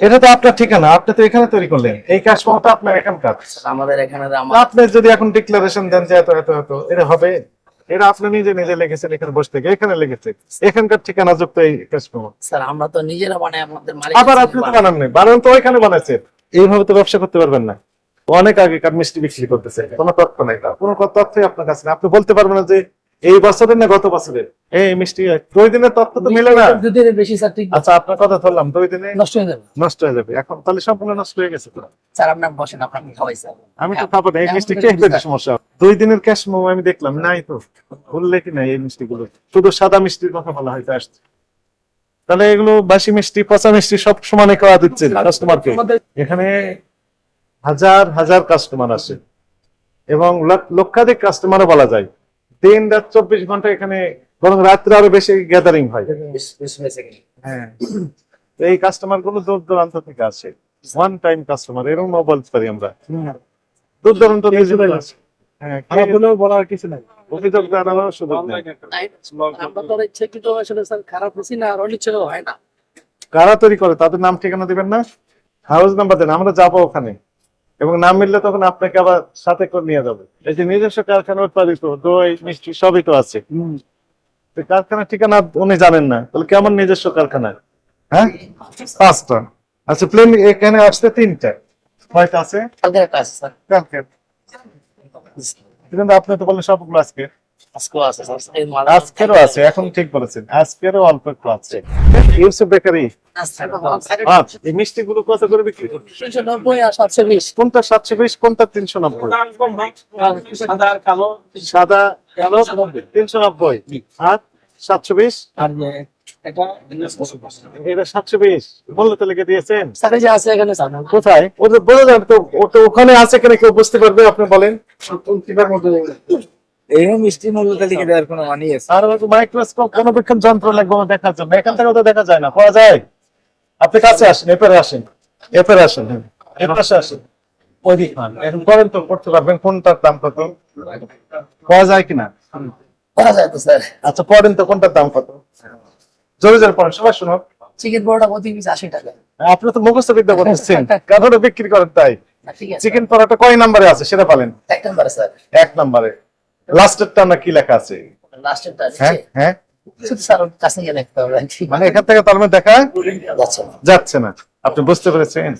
এটা তো আপনার ঠিকানা আপনি তো এখানে তৈরি করলেন। এই তো আপনার এখানকার। আমাদের এখানে আপনি যদি এখন ডিক্লারেশন দেন যে এত এত এত এটা হবে। এটা আপনি নিজে নিজে লিখেছেন এখানে বসে থেকে এখানে লিখেছে এখানকার ঠিকানা যুক্ত এই কাজ স্যার আমরা তো নিজেরা বানাই আমাদের মালিক আবার আপনি তো বানান নাই বানান তো ওইখানে বানাইছেন। এইভাবে তো ব্যবসা করতে পারবেন না। অনেক আগেকার মিষ্টি বিক্রি করতেছে কোনো তথ্য নাই কোনো তথ্যই আপনার কাছে আপনি বলতে পারবেন না যে এই বছরের না গত বছরের? এই মিষ্টি দুই দিনের তথ্য তো মিলে না। দুদিনের বেশি স্যার ঠিক আচ্ছা আপনার কথা ধরলাম দুই দিনে নষ্ট হয়ে যাবে। নষ্ট হয়ে যাবে। এখন তাহলে সম্পূর্ণ নষ্ট হয়ে গেছে তো? স্যার আপনার বসেন আপনাকে খাওয়াই স্যার। আমি তো খাব না এই মিষ্টি কে দিবি সমস্যা। দুই দিনের ক্যাশ মোমো আমি দেখলাম নাই তো। বললে কি নাই এই মিষ্টিগুলো? শুধু সাদা মিষ্টির কথা বলা হয়তো আসছে তাহলে এগুলো বাসি মিষ্টি পচা মিষ্টি সব সমানে খাওয়া দিচ্ছে কাস্টমারকে এখানে হাজার হাজার কাস্টমার আসে। এবং লক্ষাধিক কাস্টমারও বলা যায়। দিন রাত চব্বিশ ঘণ্টা এখানে বরং রাত্রে আরও বেশি গ্যাদারিং হয়। হ্যাঁ। তো এই কাস্টমারগুলো দূর দূরান্ত থেকে আসে। ওয়ান টাইম কাস্টমার এরকম বলতে পারি আমরা। দূর দূরান্ত থেকে যেগুলো আসে। হ্যাঁ খারাপ হলেও বলার কিছু নাই। অভিযোগ জানানোর সুযোগ নেই। আমরা তো আর ইচ্ছাকৃত আসলে স্যার খারাপ হচ্ছি না আর অনিচ্ছা হয় না। কারা তৈরি করে তাদের নাম ঠিকানা দিবেন না? হাউস নাম্বার দেন আমরা যাব ওখানে। এবং নাম মিললে তখন আপনাকে আবার সাথে করে নিয়ে যাবে। এই যে নিজস্ব কারখানা উৎপাদিত দই মিষ্টি সবই তো আছে। তো কারখানার ঠিকানা উনি জানেন না। তাহলে কেমন নিজস্ব কারখানা? হ্যাঁ? পাঁচটা। আচ্ছা প্লেন এখানে আসতে তিনটা। কয়টা আছে? কালকে একটা আছে স্যার। কালকে কিন্তু আপনি তো বললেন সবগুলো আজকে। আজকেরও আছে এখন ঠিক বলেছেন। আজকেরও অল্প একটু আছে। ইউসুফ বেকারি। আচ্ছা এই মিষ্টি গুলো কত করে বিক্রি তিনশো নব্বই আর সাতশো বিশ। কোনটা সাতশো বিশ কোনটা তিনশো নব্বই? সাদা কালো সাদা কালো তিনশো নব্বই। আর সাতশো বিশ? আর এটা? এটা সাতশো বিশ। বললে তো লিখে দিয়েছেন। স্যার এই যে আছে এখানে কোথায়? ওদের তো ও তো ওখানে আছে কিনা কেউ বুঝতে পারবে? আপনি বলেন। এরকম মিষ্টি মূল্য তালিকা দেওয়ার কোনো মানি আছে। আর মাইক্রোস্কোপ যন্ত্র লাগবে দেখার জন্য। এখান থেকে তো দেখা যায় না। পাওয়া যায়? আপনি কাছে আসেন এপারে আসেন। এপারে আসেন হ্যাঁ। এপাশে আসেন। ওই এখন করেন তো করতে পারবেন। কোনটার দাম কত? পাওয়া যায় কিনা? করা যায় তো স্যার। আচ্ছা পড়েন তো কোনটার দাম কত? জোরে জোরে পড়েন সবাই শুনো চিকেন পরোটা প্রতি পিস আশি টাকা। আপনি তো মুখস্থ বিদ্যা করতেছেন। কারণ বিক্রি করেন তাই। না, ঠিক আছে। চিকেন পরোটা কয় নাম্বারে আছে সেটা বলেন। এক নম্বরে স্যার। এক নাম্বারে। লাস্টেরটা না কি লেখা আছে? লাস্টেরটা হ্যাঁ হ্যাঁ। মানে এখান থেকে তার মানে দেখা যাচ্ছে না। আপনি বুঝতে পেরেছেন?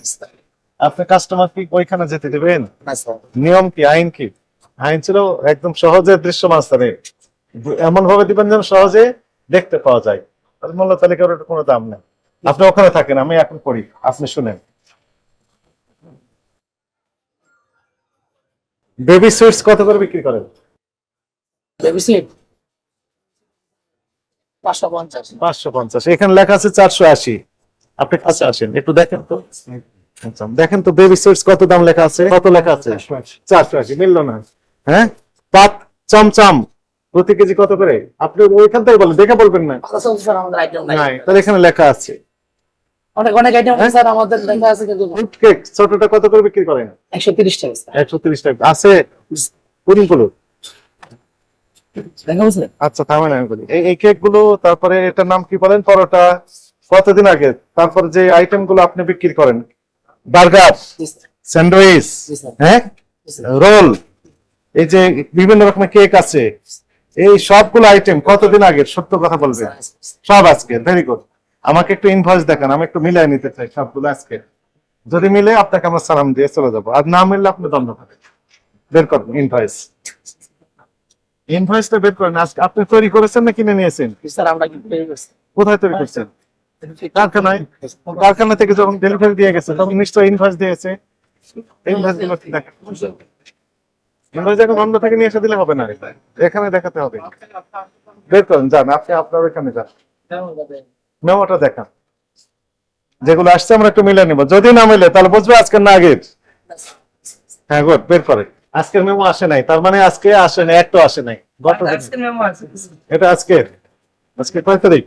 আপনি কাস্টমার কি ওইখানে যেতে দেবেন? নিয়ম কি আইন কি? আইন ছিল একদম সহজে দৃশ্যমান স্থানে এমন ভাবে দিবেন যেন সহজে দেখতে পাওয়া যায়। মূল্য তালিকার কোনো দাম নেই। আপনি ওখানে থাকেন আমি এখন করি আপনি শুনেন। বেবি সুইটস কত করে বিক্রি করেন? বেবি পাঁচশো পঞ্চাশ। এখানে লেখা আছে চারশো আশি। আপনি কাছে আসেন একটু দেখেন তো। আচ্ছা, দেখেন তো বেবি সুইটস কত দাম লেখা আছে? কত লেখা আছে? চারশো আশি মিললো না। হ্যাঁ? পাত চমচম। প্রতি কেজি কত করে? আপনি ওইখান থেকে বলেন দেখে বলবেন না। নাই তাহলে এখানে লেখা আছে। অনেক অনেক আইটেম স্যার আমাদের লেখা আছে কিন্তু। কেক ছোটটা কত করে বিক্রি করেন? একশো তিরিশ টাকা একশো তিরিশ টাকা। আছে পুডিংগুলো দেখা বুঝলে আচ্ছা থামেন আমি বলি। এই এই কেকগুলো তারপরে এটার নাম কি বলেন? পরোটা কতদিন আগে? তারপরে যে আইটেমগুলো আপনি বিক্রি করেন বার্গার স্যান্ডউইচ হ্যাঁ? রোল এই যে বিভিন্ন রকমের কেক আছে এই সবগুলো আইটেম কতদিন আগে সত্য কথা বলবে? সব আজকে ভেরি গুড আমাকে একটু ইনভয়েস দেখান আমি একটু মিলাই নিতে চাই সবগুলো আজকে। যদি মিলে আপনাকে আমরা সালাম দিয়ে চলে যাব। আর না মিললে আপনি দণ্ড পাবেন বের করবেন ইনভয়েস ইনভয়েসটা বের করেন। আজকে আপনি তৈরি করেছেন না কিনে নিয়েছেন? স্যার আমরা পেয়ে গেছি কোথায় তৈরি করছেন? কারখানায়? কারখানা থেকে যখন ডেলিভারি দিয়ে গেছে তখন নিশ্চয়ই ইনভয়েস দিয়েছে। ইনভয়েসগুলো দেখেন? ইনভয়েস এখন অন্য থেকে নিয়ে এসে দিলে হবে না। এখানে দেখাতে হবে। বের করেন যান আপনি আপনার এখানে যান। মেমোটা দেখান। যেগুলো আসছে আমরা একটু মিলে নিব। যদি না মিলে তাহলে বুঝবে আজকে না আগের হ্যাঁ গুড বের করে আজকের মেমো আসে নাই তার মানে আজকে আসে নাই একটু আসে নাই। এটা আজকের আজকে কয় তারিখ?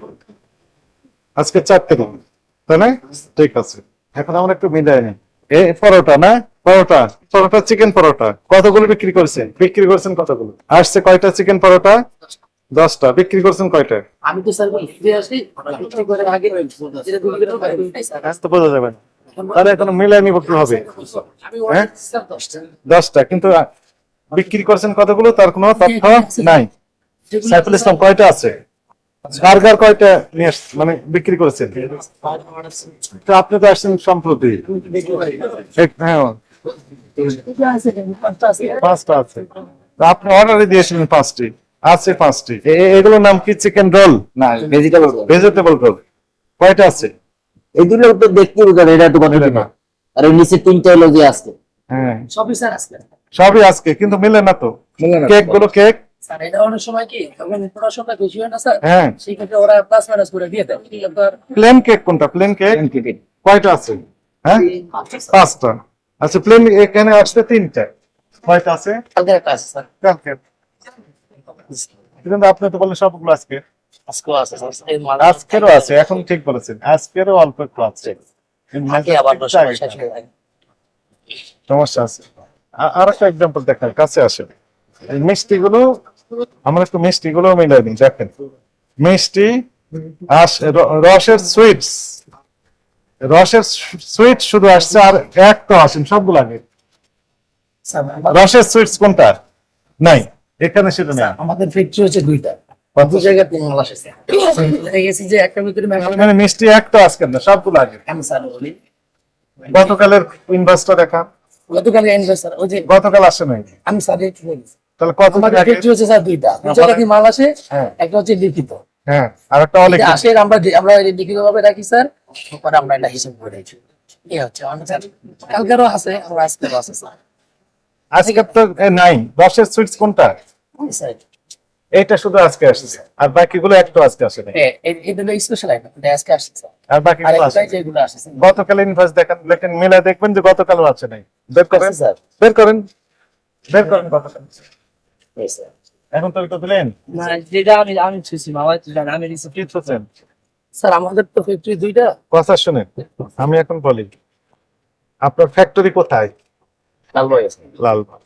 আজকে চার তারিখ তাই না? ঠিক আছে। এখন আমরা একটু মিলাই নিই। এ পরোটা না? পরোটা পরোটা চিকেন পরোটা। কতগুলো বিক্রি করছেন বিক্রি করছেন কতগুলো? আসছে কয়টা চিকেন পরোটা? দশটা। বিক্রি করছেন কয়টা? আমি তো স্যার ফিরে আসি বিক্রি করে আগে বোঝা যাবে না। তাহলে এখন মিলাই নিব আমি হ্যাঁ? দশটা। কিন্তু বিক্রি করছেন কতগুলো? তার কোনো তথ্য নাই। সাইফুল ইসলাম কয়টা আছে? বার্গার কয়টা নিয়ে মানে বিক্রি করেছেন? তো আপনি তো আসছেন সম্প্রতি। হ্যাঁ। পাঁচটা আছে। পাঁচটা আছে তো আপনি অর্ডারে দিয়েছিলেন পাঁচটি। আছে পাঁচটি। এগুলোর নাম কি? চিকেন রোল না ভেজিটেবল ভেজিটেবল রোল কয়টা আছে? এই দুটো তো দেখতে বোঝা এটা তো কথা না। আর নিচে তিনটা হলো যে আজকে। হ্যাঁ। সবই স্যার আজকে। সবই আজকে কিন্তু মিলে না তো। কেকগুলো কেক। স্যার, এটা অনেক সময় কি যখন পড়াশোনা বেশি হয় না স্যার হ্যাঁ। সেই ক্ষেত্রে ওরা প্লাস মাইনাস করে দিয়ে দেয়। আছে? প্লেন কেক কোনটা? প্লেন কেক কয়টা আছে? হ্যাঁ? পাঁচটা আচ্ছা প্লেন এখানে আসছে তিনটা। কয়টা আছে? কালকে একটা আছে স্যার কালকে কিন্তু আপনি তো বললেন সবগুলো আজকে। আজকেও আছে আজকেরও আছে এখন ঠিক বলেছেন। আজকেরও অল্প একটু আছে। সমস্যা আছে। আর একটা এক্সাম্পল দেখার কাছে আসে এই মিষ্টি গুলো আমরা একটু মিষ্টি গুলো মিলাই দেখেন। মিষ্টি রসের সুইটস রসের সুইট শুধু আসছে আর এক তো আসেন সবগুলো আগে। রসের সুইটস কোনটা? নাই এখানে সেটা নেই। আমাদের ফ্যাক্টরি হচ্ছে দুইটা। কত? দু তিন মাল আসে গেছি যে একটা ভিতরে মানে মিষ্টি এক আজকে না সবগুলো আগে আমি স্যার বলি। গতকালের ইনভেস্টটা দেখা। গতকাল ইনভেস্টার ওই যে গতকাল আসে নাই। আমি স্যার একটু তাহলে কত ফ্যাক্টরি হচ্ছে স্যার দুইটা। দু জায়গা মাল আসে হ্যাঁ। একটা হচ্ছে লিখিত। হ্যাঁ আর একটা আসে আমরা আমরা লিখিত ভাবে রাখি স্যার। পরে আমরা এটা হিসাব করে রাখি। এই হচ্ছে অনেক স্যার। কালকেরও আছে আমরা আজকেরও আছে স্যার। আজকে তো নাই। সুইটস কোনটা? স্যার এইটা শুধু আজকে আসছে। আর বাকিগুলো একটু আজকে আসে নাই। এ- এ- এটা হলো স্পেশাল আইটেম এটা আজকে আসছে। আর বাকিগুলো আসে যেগুলো আসে স্যার গতকাল ইনভয়েস দেখেন দেখেন মিলে দেখবেন যে গতকালও আছে নাই। বের করেন। স্যার। বের করেন। বের করেন গতকাল। স্যার এখন তো তো দিলেন? না যেটা আমি আমি ছুঁছি মামা যেটা আমি রিসিভ কি হচ্ছেন স্যার আমাদের তো ফ্যাক্টরি দুইটা। কথা শুনেন আমি এখন বলি আপনার ফ্যাক্টরি কোথায়? লালবাই আছে লালবাগ।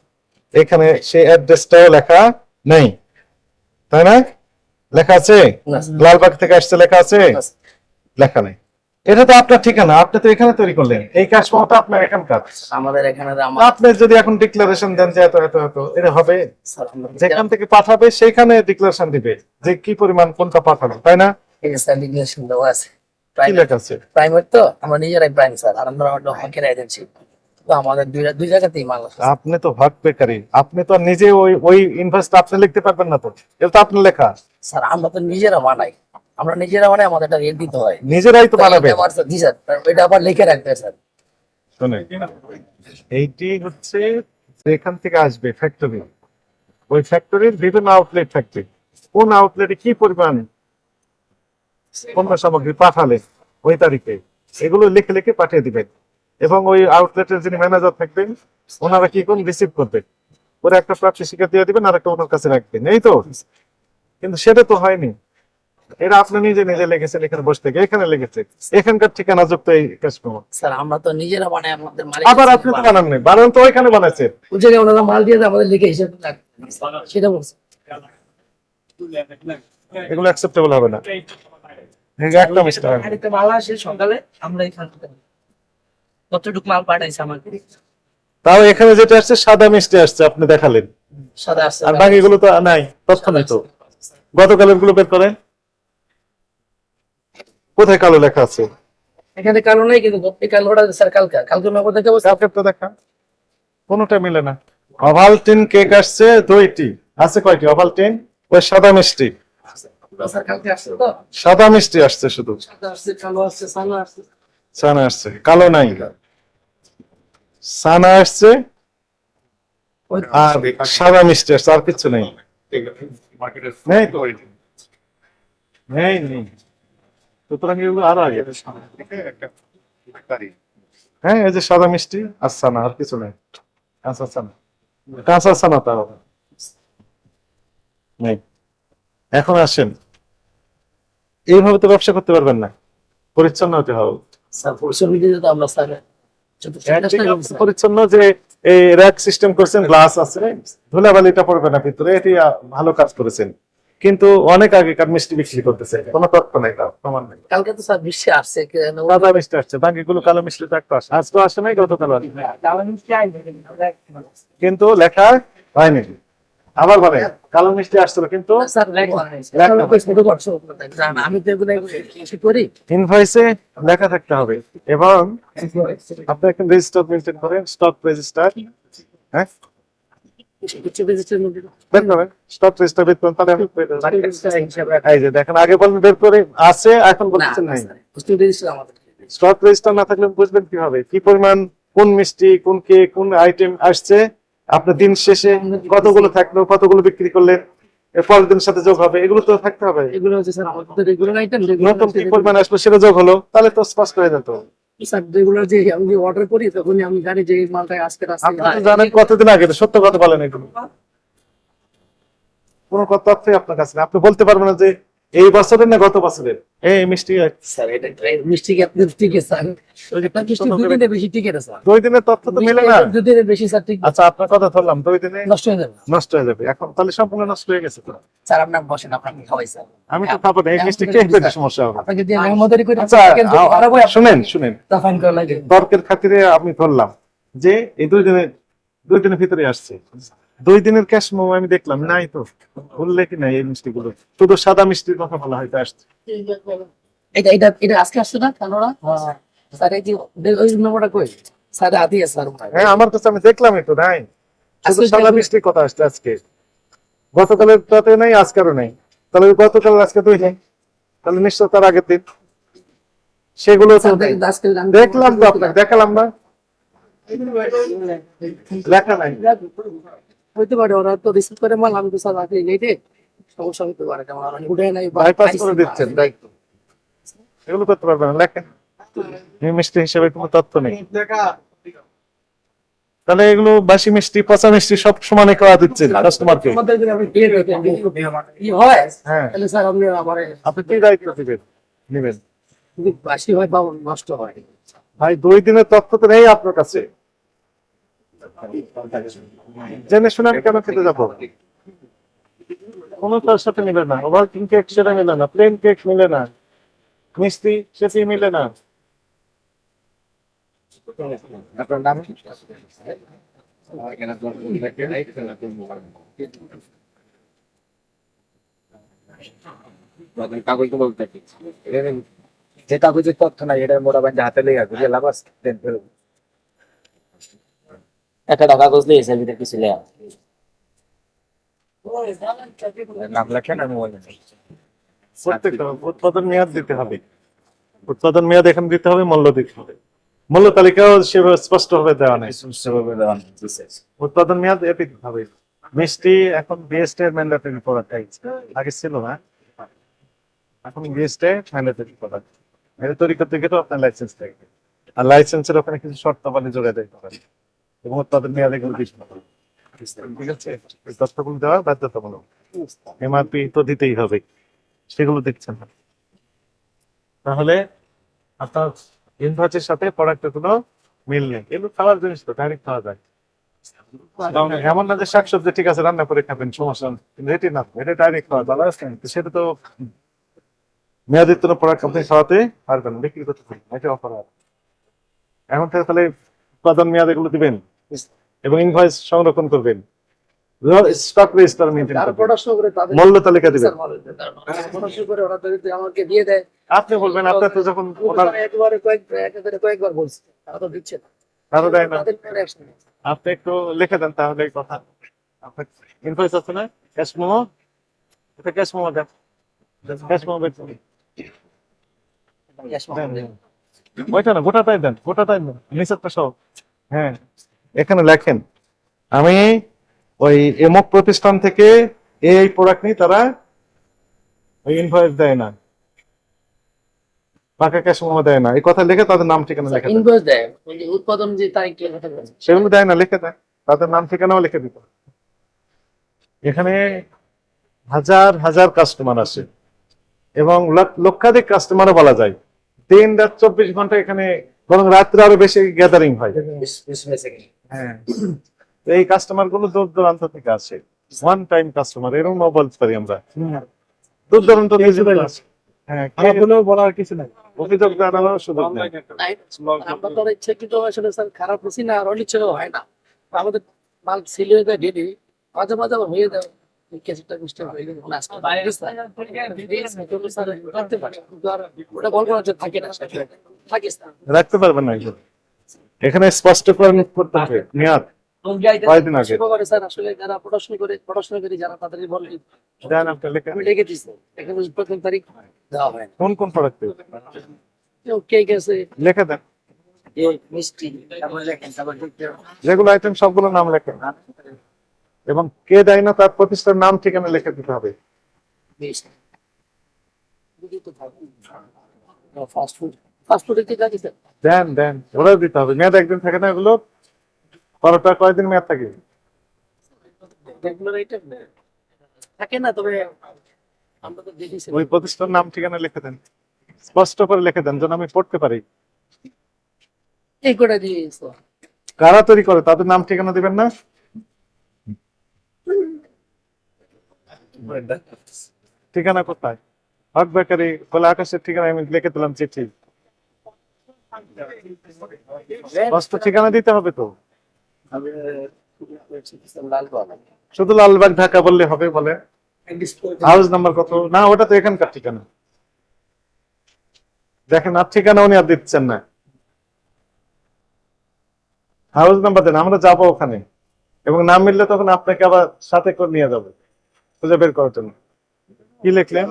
এখানে সেই অ্যাড্রেসটাও লেখা নেই। তাই না? লেখা আছে? লালবাগ থেকে আসছে লেখা আছে? লেখা নেই। এটা তো আপনার ঠিকানা আপনি তো এখানে তৈরি করলেন। এই কাজটা আপনার এখানকার। আমাদের এখানে আপনি যদি এখন ডিক্লারেশন দেন যে এত এত এত এটা হবে? যেখান থেকে পাঠাবে সেখানে ডিক্লারেশন দিবে। যে কি পরিমাণ কোনটা পাঠাবে তাই না? যে স্যার ডিগ্রেশন দেওয়া আছে। কি প্রাইম লেখা আছে? প্রাইমের তো আমরা নিজেরাই প্রাইম স্যার। আর আমরা হকের এজেন্সি আমাদের দুই দুই জায়গাতেই মাল আছে আপনি তো ভাগ বেকারি। আপনি তো নিজে ওই ওই ইনভেস্ট আপনি লিখতে পারবেন না তো। এটা তো আপনার লেখা। স্যার আমরা তো নিজেরা বানাই। আমরা নিজেরা বানাই আমাদের একটা রেট দিতে হয়। নিজেরাই তো বানাবে। এটা আবার জি স্যার এটা আবার লিখে রাখতে স্যার। শুনে এইটি হচ্ছে যেখান থেকে আসবে ফ্যাক্টরি ওই ফ্যাক্টরির বিভিন্ন আউটলেট থাকবে। কোন আউটলেটে কি পরিমাণ পণ্য সামগ্রী পাঠালে ওই তারিখে? এগুলো লিখে লিখে পাঠিয়ে দিবেন। এবং ওই আউটলেটের যিনি ম্যানেজার থাকবেন ওনারা কি করুন রিসিভ করবে? ওরা একটা প্রাপ্তি শিকার দিয়ে দিবেন আর একটা ওনার কাছে রাখবেন। এই তো। কিন্তু সেটা তো হয়নি। এটা আপনি নিজে নিজে লিখেছেন এখানে বসে থেকে। এখানে লিখেছে। এখানকার ঠিকানা যুক্ত এই কাস্টমার স্যার আমরা তো নিজেরা বানাই আমাদের মালিক আবার আপনি তো বানান নাই বানান তো ওইখানে বানাইছেন ওই জায়গায় ওনারা মাল দিয়ে আমাদের লিখে হিসেবে। সেটা বলছি। এগুলো অ্যাকসেপ্টেবল হবে না। এই যে একটা মিস্টার মাল আসে সকালে আমরা এখান থেকে কতটুকু মাল পাঠাইছে আমাকে? তাও এখানে যেটা আসছে সাদা মিষ্টি আসছে আপনি দেখালেন। সাদা আসছে আর বাকিগুলো তো নাই নেই তো। গতকালেরগুলো বের করেন। কোথায় কালো লেখা আছে? এখানে কালো নাই কিন্তু এই কালোটা স্যার কালকা। কালকে নগদ দেখে বসে কালকে তো দেখা। কোনোটা মিলে না। অভালটিন কেক আসছে দুইটি। আছে কয়টি? অভালটিন ওই সাদা মিষ্টি। সাদা মিষ্টি আসছে শুধু। সাদা আসছে কালো আসছে সাদা আসছে। সানা আসছে কালো নাই সানা আসছে আর সাদা মিষ্টি আসছে আর কিছু নেই। নেই তো? নেই নেই। সুতরাং এগুলো আরও আগে? হ্যাঁ এই যে সাদা মিষ্টি আর সানা আর কিছু নেই। কাঁচা সানা। কাঁচা সানা তাও নেই। এখন আসেন। এইভাবে তো ব্যবসা করতে পারবেন না। পরিচ্ছন্ন হতে হবে। স্যার পরিশ্রম আমরা স্যার যত চেষ্টা করি স্যার। পরিচ্ছন্ন যে এই র্যাক সিস্টেম করছেন গ্লাস আছে ধুলাবালিটা পড়বে না ভিতরে এটি ভালো কাজ করেছেন কিন্তু অনেক আগেকার মিষ্টি বিক্রি করতেছে কোনো তথ্য নেই তার প্রমাণ নেই কালকে তো স্যার আসছে? মিষ্টি আসছে বাকিগুলো কালো মিষ্টি আসে আজ তো আসে নাই গতকাল আসে নাই। কিন্তু লেখা হয়নি আবার বলে কালো মিষ্টি আসছিল কিন্তু আমি তো এগুলো করি। ইনভয়েসে লেখা থাকতে হবে এবং আপনি একটা রেজিস্টার মেনটেন করেন স্টক রেজিস্টার হ্যাঁ? দেখেন আগে বলবেন বের করে আছে এখন না বলতেছেন নাই। কিছু রেজিস্টার আমাদের স্টক রেজিস্টার না থাকলে বুঝবেন কীভাবে কি পরিমাণ কোন মিষ্টি কোন কে কোন আইটেম আসছে আপনার দিন শেষে কতগুলো থাকল কতগুলো বিক্রি করলেন পরের দিনের সাথে যোগ হবে এগুলো তো থাকতে হবে। এগুলো হচ্ছে স্যার আমাদের রেগুলার আইটেম নতুন কি পরিমাণ আসলো সেটা যোগ হলো তাহলে তো স্পষ্ট হয়ে যেত স্যার রেগুলার যে আমি অর্ডার করি তখনই আমি জানি যে মালটা আজকে আপনি তো জানেন কতদিন আগে সত্য কথা বলেন এগুলো। কোন তথ্যই আপনার কাছে আপনি বলতে পারবেন না যে এই বছরের না গত বছরের? এই মিষ্টি স্যার এটা মিষ্টি কি আপনি স্যার? দুই দিনের বেশি টিকে না স্যার। দুই দিনের তথ্য তো মেলে না? দুই দিনের বেশি স্যার ঠিক আচ্ছা আপনার কথা ধরলাম দুই দিনে নষ্ট হয়ে যাবে। নষ্ট হয়ে যাবে। এখন তাহলে সম্পূর্ণ নষ্ট হয়ে গেছে স্যার আপনার বসেন আপনাকে খাওয়াই স্যার? আমি তো খাব না এই মিষ্টি খেয়ে পেটে সমস্যা হবে? আপনাকে দিয়ে মেহমদারি করে আচ্ছা শুনেন শুনেন। তা ফাইন করা লাগে তর্কের খাতিরে আমি ধরলাম যে এই দুই দিনে দুই দিনের ভিতরে আসছে। দুই দিনের ক্যাশ মোমো আমি দেখলাম নাই তো। ভুললে কি নাই এই মিষ্টি গুলো শুধু সাদা মিষ্টির কথা বলা হয়তো আসছে। এটা এটা এটা আজকে আসছে না? কানোরা স্যার এই যে ওই কই? স্যার আছে স্যার হ্যাঁ। আমার কাছে আমি দেখলাম একটু নাই। শুধু সাদা মিষ্টির কথা আসছে আজকে। গতকালের তাতে নাই আজকেরও নাই। তাহলে গতকাল আজকে দুই দিন তাহলে নিশ্চয় তার আগের দিন। সেগুলো দেখলাম তো আপনাকে দেখালাম না। লেখা নাই। হইতে পারে ওরা তো রিসিভ করে মাল আমি তো রাখি সমস্যা হতে পারে যেমন ওরা উঠে নাই বাইপাস করে দিচ্ছেন দায়িত্ব এগুলো করতে পারবেন লেখেন। মিষ্টি হিসেবে কোনো তথ্য নেই। তাহলে এগুলো বাসি মিষ্টি পচা মিষ্টি সব সমানে খাওয়া দিচ্ছেন কাস্টমারকে আমাদের আপনি কি হ্যাঁ। তাহলে স্যার আপনি আমার আপনি কি দায়িত্ব দিবেন? নেবেন। বাসি হয় বা নষ্ট হয়। ভাই দুই দিনের তথ্য তো নেই আপনার কাছে। জেনে শুনে আমি কেন খেতে যাব? কোনো তার সাথে মিলে না। ওভার কিং কেক সেটা মিলে না প্লেন কেক মিলে না মিষ্টি সেটি মিলে না। আপনার নাম কাগজ বলতে। যে কাগজের তথ্য নাই এটা মোটা বাইন্দে হাতে লেগে লাভ আছে। ফেরত। একটা কাগজ দিয়ে এসে ভিতরে কিছু লেখা। নাম লেখেন আমি বলে প্রত্যেকটা উৎপাদন মেয়াদ দিতে হবে। উৎপাদন মেয়াদ এখানে দিতে হবে মূল্য দিতে হবে। মূল্য তালিকাও সেভাবে স্পষ্ট ভাবে দেওয়া নেই। সেভাবে দেওয়া নেই। উৎপাদন মেয়াদ এটি হবে। মিষ্টি এখন বিএসটি এর ম্যান্ডেটরি প্রোডাক্ট আগে ছিল না। এখন বিএসটি ম্যান্ডেটরি প্রোডাক্ট এটা তৈরি করতে গেলেও আপনার লাইসেন্স থাকবে আর লাইসেন্সের ওখানে কিছু শর্তাবলী জোড়া দিতে হবে। এবং তাদের মেয়াদ দিতে হবে ঠিক আছে? এই দেওয়া বাধ্যতামূলক। এমআরপি তো দিতেই হবে। সেগুলো দেখছেন না। তাহলে আপনার ইনভার্সের সাথে প্রোডাক্টের কোনো মিল নেই। এগুলো খাওয়ার জিনিস তো ডাইরেক্ট খাওয়া যায়। এমন না যে শাকসবজি ঠিক আছে, রান্না করে খাবেন, সমস্যা কিন্তু এটি না, এটা ডাইরেক্ট খাওয়া আছে? সেটা তো মেয়াদিত্ব প্রোডাক্ট আপনি খাওয়াতে পারবেন বিক্রি করতে পারবেন এটা অপরাধ এখন থেকে তাহলে উৎপাদন মেয়াদ এগুলো দিবেন। এবং ইনভয়েস সংরক্ষণ করবেন। স্টক রেজিস্টার মেনটেন করবেন প্রোডাকশন করে তাদের মূল্য তালিকা দিবেন। স্যার ভালো প্রোডাকশন করে ওরা আমাকে দিয়ে দেয়। আপনি বলবেন আপনার তো যখন একবারে কয়েক একেবারে কয়েকবার বলছি তারা তো দিচ্ছে না। দেয় নেই। আপনি একটু লিখে দেন তাহলে এই কথা। ইনভয়েস আছে না? ক্যাশ মোমো এটা ক্যাশ মোমো দেন। ক্যাশ মোমো বের। ওইটা না গোটাটাই দেন গোটাটাই দেন নিচেরটা সব। হ্যাঁ এখানে লেখেন আমি ওই এমক প্রতিষ্ঠান থেকে এই প্রোডাক্ট নিই তারা ওই ইনভয়েস দেয় না। পাকা ক্যাশ মোমো দেয় না। এই কথা লিখে তাদের নাম ঠিকানা লেখা ইনভয়েস দেয় উৎপাদন যে তারিখ সেগুলো দেয় না লিখে দেয়। তাদের নাম ঠিকানাও লিখে দিত এখানে হাজার হাজার কাস্টমার আসে এবং লক্ষাধিক কাস্টমারও বলা যায়। দিন রাত চব্বিশ ঘণ্টা এখানে বরং রাত্রে আরও বেশি গ্যাদারিং হয়। হ্যাঁ। এই কাস্টমারগুলো দূর দূরান্ত থেকে আসে। ওয়ান টাইম কাস্টমার এরকম বলতে পারি আমরা। দুর্দান্ত হ্যাঁ খারাপ হলেও বলার কিছু নাই। অভিযোগ জানানোর সুযোগ নেই। আমরা তো ইচ্ছাকৃত আসলে স্যার খারাপ হচ্ছি না আর অনিচ্ছা হয় না। আমাদের মাল সেল হয়ে যায় ডেলি মাঝে মাঝে হয়ে যায়। পারে ওটা থাকে না থাকে রাখতে পারবেন না এখানে স্পষ্ট করে করতে হবে। মেয়াদ স্যার আসলে যারা পড়াশোনা করে পড়াশোনা করে যারা তাদের বলে লেখা দিচ্ছি এখানে প্রথম তারিখ দেওয়া হয় কোন কোন প্রোডাক্ট কে গেছে লেখা দেন যেগুলো আইটেম সবগুলো নাম লেখেন। এবং কে দেয় না তার প্রতিষ্ঠার নাম ঠিকানা লিখে দিতে হবে। দেন দেন ওরা দিতে হবে। মেয়াদ একদিন থাকে না এগুলো। পরোটা কয়দিন মেয়াদ থাকে? থাকে না তবে ওই প্রতিষ্ঠান নাম ঠিকানা লিখে দেন। স্পষ্ট করে লিখে দেন যেন আমি পড়তে পারি। এই করে দিয়ে কারা তৈরি করে? তাদের নাম ঠিকানা দিবেন না? ঠিকানা কোথায়? হক বেকারি খোলা আকাশের ঠিকানা আমি লিখে দিলাম চিঠি। ঠিকানা দিতে হবে তো? শুধু লালবাগ, ঢাকা বললে হবে বলে। হাউস নাম্বার কত? না, ওটা তো এখানকার ঠিকানা। দেখেন, আর ঠিকানা উনি আর দিচ্ছেন না। হাউস নাম্বার দেন, আমরা যাব ওখানে। এবং নাম মিললে তখন আপনাকে আবার সাথে করে নিয়ে যাব। খুঁজে বের করার জন্য। কি লিখলেন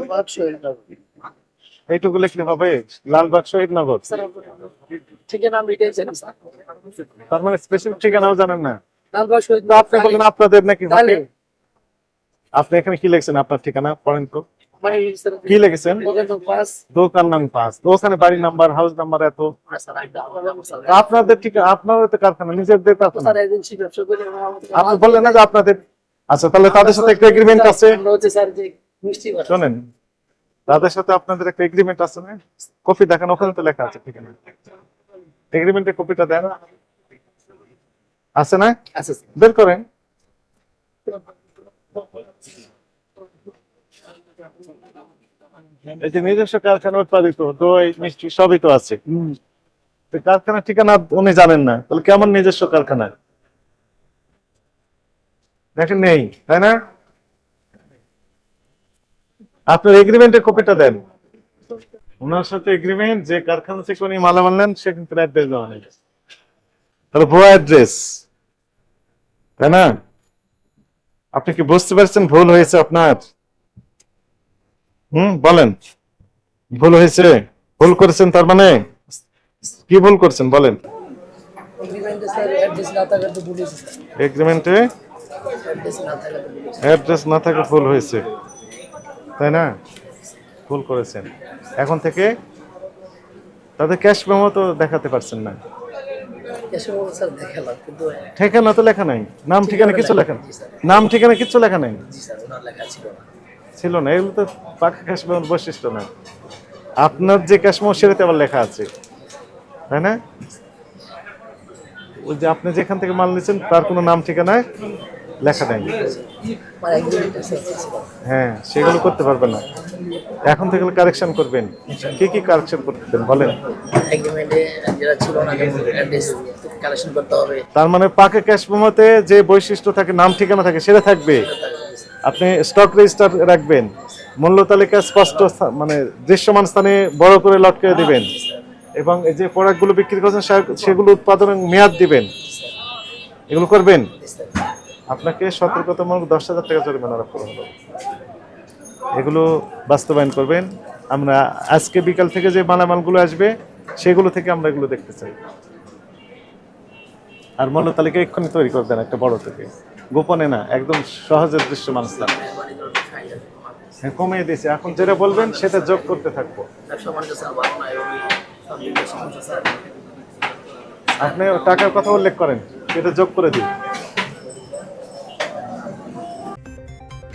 এইটুকু লিখলে হবে? লালবাগ শহীদ নগর তার মানে স্পেসিফিক ঠিকানাও জানেন না। আপনি বলেন আপনাদের নাকি আপনি এখানে কি লিখছেন আপনার ঠিকানা? পড়েন তো। মানে কি লিখেছেন? দোকান পাস দোকান নাম পাঁচ। ওখানে বাড়ি নাম্বার হাউস নাম্বার এত। আপনাদের ঠিক আপনাদের তো কারখানা নিজেদের কারখানা। স্যার এজেন্সি ব্যবসা আপনি বললেন না যে আপনাদের আচ্ছা তাহলে তাদের সাথে একটা এগ্রিমেন্ট আছে। শোনেন তাদের সাথে আপনাদের একটা এগ্রিমেন্ট আছে না? কপি দেখেন ওখানে তো লেখা আছে ঠিকানা এগ্রিমেন্টের কপিটা দেন। আছে না? বের করেন। এই যে নিজস্ব কারখানা উৎপাদিত দই মিষ্টি সবই তো আছে। তো কারখানার ঠিকানা উনি জানেন না তাহলে কেমন নিজস্ব কারখানা? দেখেন নেই তাই না? আপনার এগ্রিমেন্টের কপিটা দেন। ওনার সাথে এগ্রিমেন্ট যে কারখানা থেকে উনি মালামাল নেন সে কিন্তু অ্যাড্রেস দেওয়া নেই তাহলে ভুয়া অ্যাড্রেস তাই না? আপনি কি বুঝতে পারছেন ভুল হয়েছে আপনার? হুম বলেন। ভুল হয়েছে? ভুল করেছেন তার মানে? কি ভুল করছেন বলেন। এগ্রিমেন্টে স্যার অ্যাড্রেস না থাকে ভুল হয়েছে। তাই না? ভুল করেছেন। এখন থেকে তাদের ক্যাশ মেমো তো দেখাতে পারছেন না। ঠিকানা তো লেখা নাই। নাম ঠিকানা কিছু লেখা নাম ঠিকানা কিছু লেখা নাই। ছিল না। ছিল না এগুলো তো পাকা ক্যাশ মেমোর বৈশিষ্ট্য না। আপনার যে ক্যাশ মেমো সেটাতে আবার লেখা আছে। তাই না? ওই যে আপনি যেখান থেকে মাল নিচ্ছেন তার কোনো নাম ঠিকানায় লেখা নাই ছিল। হ্যাঁ সেগুলো করতে পারবেন না। এখন থেকে কারেকশন করবেন। কি কি কারেকশন করতেন বলেন? তার মানে পাকে ক্যাশ মেমোতে যে বৈশিষ্ট্য থাকে নাম ঠিকানা থাকে সেটা থাকবে। আপনি স্টক রেজিস্টার রাখবেন। মূল্য তালিকা স্পষ্ট মানে দৃশ্যমান স্থানে বড় করে লটকে দিবেন। এবং এই যে প্রোডাক্টগুলো বিক্রি করছেন সেগুলো উৎপাদনের মেয়াদ দিবেন। এগুলো করবেন? আপনাকে সতর্কতামূলক দশ হাজার টাকা জরিমানা রাখতে হবে। এগুলো বাস্তবায়ন করবেন। আমরা আজকে বিকাল থেকে যে মালামালগুলো আসবে, সেগুলো থেকে আমরা এগুলো দেখতে চাই। আর মূল্য তালিকা এক্ষুনি তৈরি করবেন একটা বড় থেকে। গোপনে না, একদম সহজে দৃশ্যমান স্থান। হ্যাঁ কমিয়ে দিয়েছে। এখন যেটা বলবেন, সেটা যোগ করতে থাকব। আপনি টাকার কথা উল্লেখ করেন। সেটা যোগ করে দিন।